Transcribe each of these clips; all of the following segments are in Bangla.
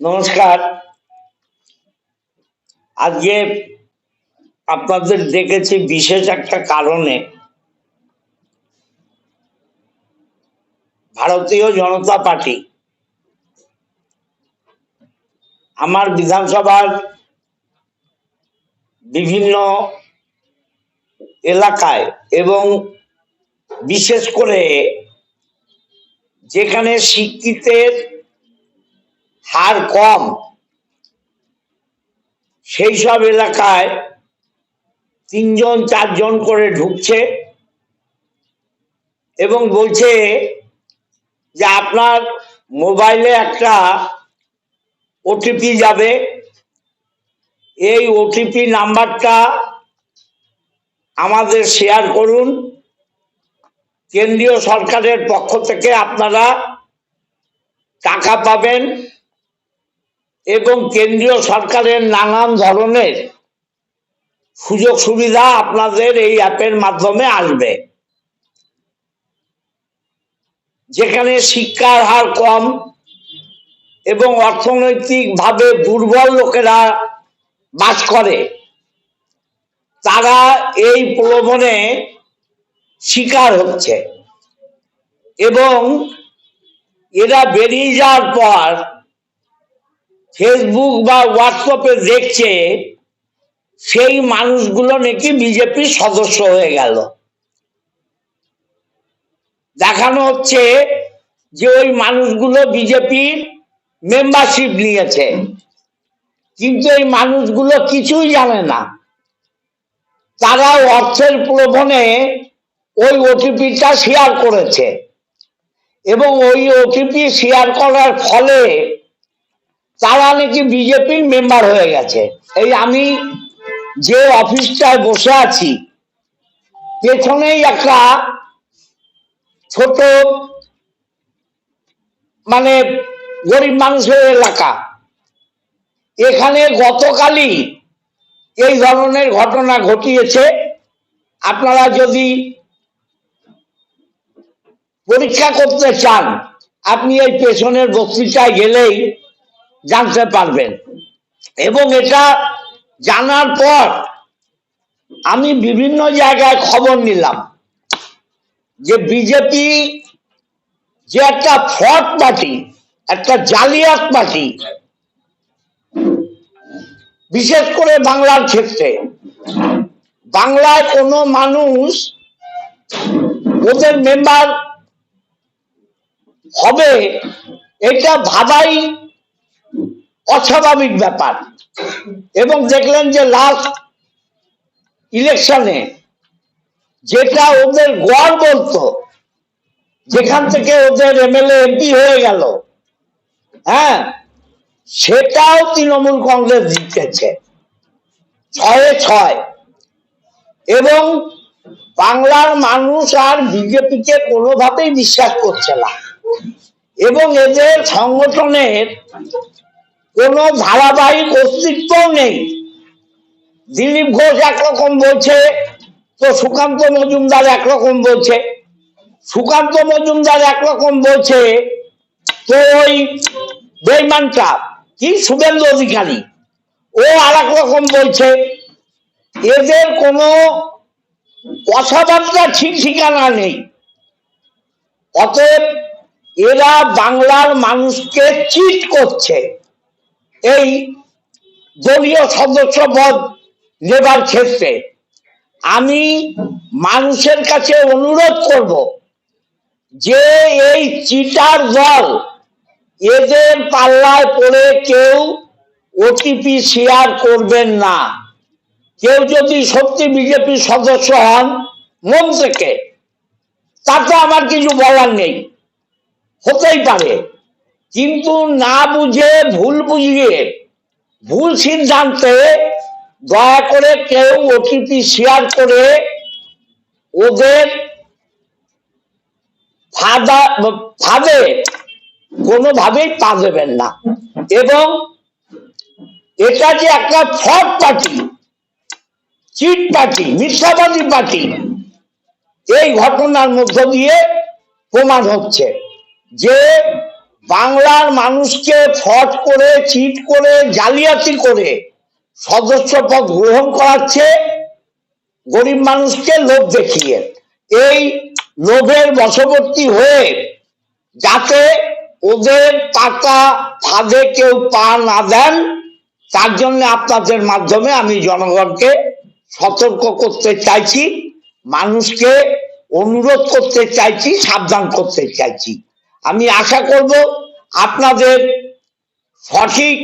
নমস্কার। আজকে আপনাদের দেখেছি বিশেষ একটা কারণে ভারতীয় জনতা পার্টি আমার বিধানসভার বিভিন্ন এলাকায় এবং বিশেষ করে যেখানে শিক্ষিতের হার কম। সেই সব এলাকায় তিনজন, চারজন করে ঢুকছে এবং বলছে যে আপনার মোবাইলে একটা ওটিপি যাবে। এই ওটিপি নাম্বারটা আমাদের শেয়ার করুন। কেন্দ্রীয় সরকারের পক্ষ থেকে আপনারা টাকা পাবেন। এবং কেন্দ্রীয় সরকারের নানান ধরনের সুযোগ সুবিধা আপনাদের এই অ্যাপের মাধ্যমে আসবে। যেখানে শিক্ষার হার কম এবং অর্থনৈতিকভাবে দুর্বল লোকেরা বাস করে, তারা এই প্রলোভনে শিকার হচ্ছে এবং এরা বেরিয়ে যাওয়ার পর ফেসবুক বা হোয়াটসঅ্যাপে দেখছে সেই মানুষগুলো নাকি বিজেপির সদস্য হয়ে গেল। দেখানো হচ্ছে যে ওই মানুষগুলো বিজেপির মেম্বারশিপ নিয়েছে। কিন্তু এই মানুষগুলো কিছুই জানে না। তারা অর্থের প্রলোভনে ওই ওটিপিটা শেয়ার করেছে। এবং ওই ওটিপি শেয়ার করার ফলে তারা নাকি বিজেপির মেম্বার হয়ে গেছে। এই আমি যে অফিসটায় বসে আছি, পেছনেই একটা ছোট মানে গরিব মানুষের এলাকা। এখানে গতকালই এই ধরনের ঘটনা ঘটিয়েছে। আপনারা যদি পরীক্ষা করতে চান, আপনি এই পেছনের বস্তিটায় গেলেই জানতে পারবেন। এবং এটা জানার পর আমি বিভিন্ন জায়গায় খবর নিলাম যে বিজেপি যে একটা ফ্রড পার্টি, একটা জালিয়াত পার্টি, বিশেষ করে বাংলার ক্ষেত্রে, বাংলায় কোনো মানুষ ওদের মেম্বার হবে এটা ভাবাই অস্বাভাবিক ব্যাপার। এবং দেখলেন যে লাস্ট ইলেকশনে যেটা ওদের গড় বলতো, যেখান থেকে ওদের এমএলএ, এমপি হয়ে গেল হ্যাঁ সেটাও তৃণমূল কংগ্রেস জিতেছে। ছয়ে ছয়। এবং বাংলার মানুষ আর বিজেপিকে কোনোভাবেই বিশ্বাস করছে না। এবং এদের সংগঠনের কোনো ধারাবাহিক অস্তিত্ব নেই। দিলীপ ঘোষ একরকম বলছে, তো সুকান্ত মজুমদার একরকম বলছে। সুকান্ত মজুমদার একরকম বলছে, তো ওই বেইমানটা, কি? শুভেন্দু অধিকারী। ও আর রকম বলছে, এদের কোনো কথাবার্তা ঠিক ঠিকানা নেই। অতএব এরা বাংলার মানুষকে চিট করছে। এই দলীয় সদস্য পদ নেবার ক্ষেত্রে আমি মানুষের কাছে অনুরোধ করব যে এই চিটার দল এদের পাল্লায় পড়ে কেউ ওটিপি শেয়ার করবেন না। কেউ যদি সত্যি বিজেপির সদস্য হন মন থেকে তাতে আমার কিছু বলার নেই। হতেই পারে। কিন্তু না বুঝে ভুল বুঝিয়ে ভুল সিদ্ধান্তে দয়া করে কেউ ওটিপি শেয়ার করে ওদের ফাঁদা, ফাঁদে কোনোভাবেই পা দেবেন না। এবং এটা যে একটা ফ্রড পার্টি চিট পার্টি মিথ্যাবাদী পার্টি এই ঘটনার মধ্য দিয়ে প্রমাণ হচ্ছে যে বাংলার মানুষকে ফট করে, চিট করে, জালিয়াতি করে সদস্য পদ গ্রহণ করাচ্ছে গরিব মানুষকে লোভ দেখিয়ে। এই লোভের বশবর্তী হয়ে যাতে ওদের টাকা ফাঁদে কেউ পা না দেন, তার জন্য আপনাদের মাধ্যমে আমি জনগণকে সতর্ক করতে চাইছি, মানুষকে অনুরোধ করতে চাইছি, সাবধান করতে চাইছি। আমি আশা করব আপনাদের সঠিক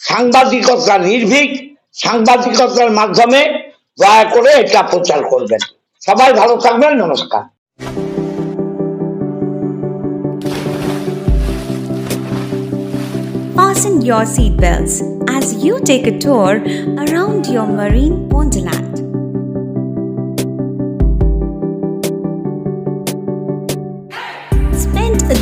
সাংবাদিকতা, নির্ভীক সাংবাদিকতার মাধ্যমে দয়া করে এটা প্রচার করবেন সবাই ভালো থাকবেন, নমস্কার Fasten your seatbelts as you take a tour around your marine wonderland.